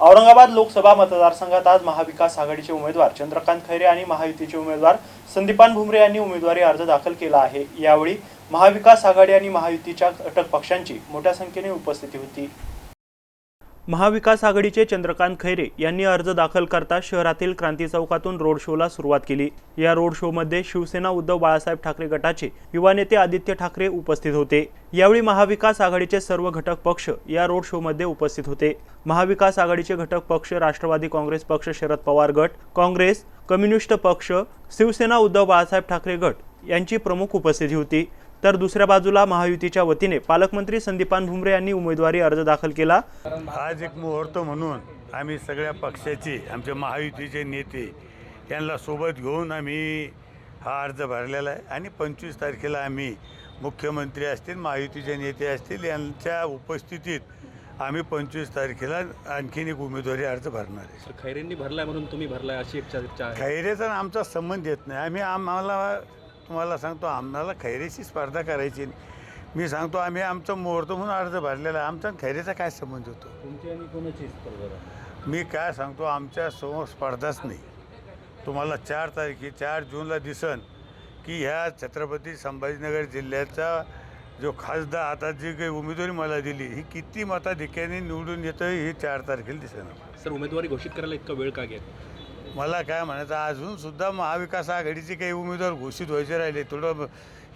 औरंगाबाद लोकसभा मतदारसंघात आज महाविकास आघाडीचे उमेदवार चंद्रकांत खैरे आणि महायुतीचे उमेदवार संदीपान भुमरे यांनी उमेदवारी अर्ज दाखल केला आहे. यावेळी महाविकास आघाडी आणि महायुतीच्या घटक पक्षांची मोठ्या संख्येने उपस्थिती होती. महाविकास आघाडीचे चंद्रकांत खैरे यांनी अर्ज दाखल करता शहरातील क्रांती चौकातून रोड शोला सुरुवात केली. या रोड शोमध्ये शिवसेना उद्धव बाळासाहेब ठाकरे गटाचे युवा नेते आदित्य ठाकरे उपस्थित होते. यावेळी महाविकास आघाडीचे सर्व घटक पक्ष या रोड शोमध्ये उपस्थित होते. महाविकास आघाडीचे घटक पक्ष राष्ट्रवादी काँग्रेस पक्ष शरद पवार गट काँग्रेस कम्युनिस्ट पक्ष शिवसेना उद्धव बाळासाहेब ठाकरे गट यांची प्रमुख उपस्थिती होती. तर दुसऱ्या बाजूला महायुतीच्या वतीने पालकमंत्री संदीपान भुमरे यांनी उमेदवारी अर्ज दाखल केला. आज एक मुहूर्त म्हणून आम्ही सगळ्या पक्षाचे आमचे महायुतीचे नेते यांना सोबत घेऊन आम्ही हा अर्ज भरलेला आहे. आणि पंचवीस तारखेला आम्ही मुख्यमंत्री असतील महायुतीचे नेते असतील यांच्या उपस्थितीत आम्ही पंचवीस तारखेला आणखीन एक उमेदवारी अर्ज भरणार आहे. खैरेंनी भरलाय म्हणून तुम्ही भरलाय अशी एक चर्चा आहे. खैरेचा आमचा संबंध येत नाही. आम्ही आम्हाला तुम्हाला सांगतो आम्हाला खैरेची स्पर्धा करायची. मी सांगतो आम्ही आमचा मुहूर्त म्हणून अर्ज भरलेला आहे. आमचा खैरेचा काय संबंध होतो? तुमची आणि कोणाची स्पर्धा मी काय सांगतो आमच्यासमोर स्पर्धाच नाही. तुम्हाला चार तारखे चार जूनला दिसन की ह्या छत्रपती संभाजीनगर जिल्ह्याचा जो खासदार आता जी काही उमेदवारी मला दिली ही किती मताधिक्याने निवडून येतं हे चार तारखेला दिसेना सर उमेदवारी घोषित करायला इतका वेळ का घेत मला काय म्हणायचं अजूनसुद्धा महाविकास आघाडीचे काही उमेदवार घोषित व्हायचे राहिले. थोडं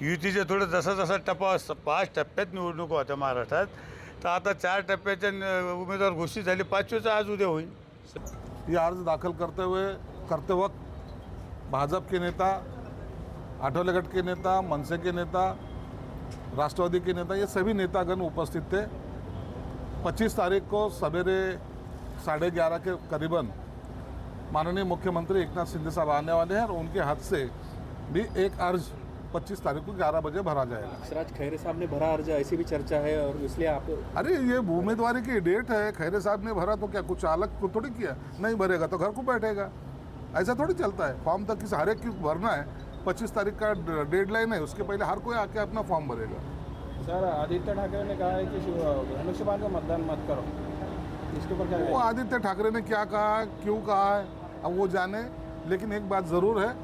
युतीचे थोडं जसं जसा टप्पा पाच टप्प्यात निवडणूक होत्या महाराष्ट्रात. तर आता चार टप्प्याच्या उमेदवार घोषित झाले पाचवेचा आज उद्या होईल. ये अर्ज दाखल करते हुए करते वक्त भाजपा के नेता आठवले गट के नेता मनसे के नेता राष्ट्रवादी के नेता ये सभी नेतागण उपस्थित थे. 25 तारीख को सवेरे साढ़े ग्यारह के करीबन माननीय मुख्यमंत्री एक नाथ शिंदे साहब आने वाले हैं और उनके हाथ से भी एक अर्ज़ 25 तारीख को 11 बजे भरा जाएगा। सर आज खैरे साहब ने भरा अर्ज़ ऐसी भी चर्चा है और इसलिए आप अरे ये उम्मीदवारी की डेट है। खैरे साहब ने भरा तो क्या कुछ अलग को थोड़ी किया? नहीं भरेगा तो घर को बैठेगा। ऐसा थोड़ी चलता है। फॉर्म तक किसी हर एक की भरना है। पच्चीस तारीख का डेडलाइन है उसके पहले हर कोई आके अपना फॉर्म भरेगा। सर आदित्य ठाकरे ने कहा है कि धनुष्यबान का मतदान मत करो। इसके ऊपर क्या वो आदित्य ठाकरे ने क्या कहा क्यों कहा है? अब वो जाने, लेकिन एक बात ज़रूर है,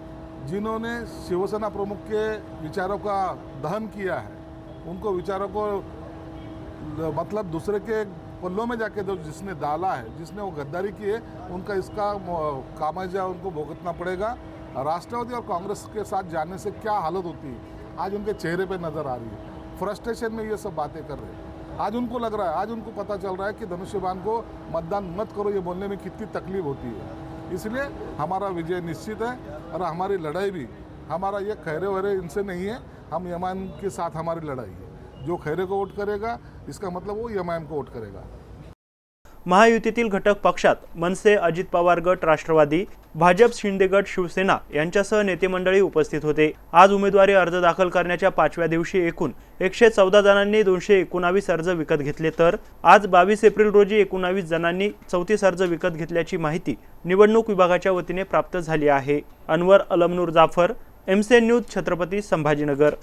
जिन्होंने शिवसेना प्रमुख के विचारों का दहन किया है, उनको विचारों को मतलब दूसरे के पल्लों में जाके जो जिसने डाला है, जिसने वो गद्दारी की है, उनका इसका खामियाजा उनको भुगतना पड़ेगा। राष्ट्रवादी और कांग्रेस के साथ जाने से क्या हालत होती है? आज उनके चेहरे पे नज़र आ रही है। फ्रस्ट्रेशन में ये सब बातें कर रहे हैं। आज उनको लग रहा है, आज उनको पता चल रहा है कि धनुष्यबान को मतदान मत करो, ये बोलने में कितनी तकलीफ़ होती है। इसलिए हमारा विजय निश्चित है और हमारी लड़ाई भी, हमारा ये खैरे वहरे इनसे नहीं है, हम यमान के साथ हमारी लड़ाई है। जो खैरे को वोट करेगा, इसका मतलब वो यमान को वोट करेगा। महायुतीतील घटक पक्षात मनसे अजित पवार गट राष्ट्रवादी भाजप शिंदे गट शिवसेना यांच्यासह नेते मंडळी उपस्थित होते. आज उमेदवारी अर्ज दाखल करण्याच्या पाचव्या दिवशी एकूण एकशे चौदा जणांनी दोनशे एकोणावीस अर्ज विकत घेतले तर आज बावीस एप्रिल रोजी एकोणावीस जणांनी चौतीस अर्ज विकत घेतल्याची माहिती निवडणूक विभागाच्या वतीने प्राप्त झाली आहे. अनवर अलमनूर जाफर एमसेन न्यूज छत्रपती संभाजीनगर.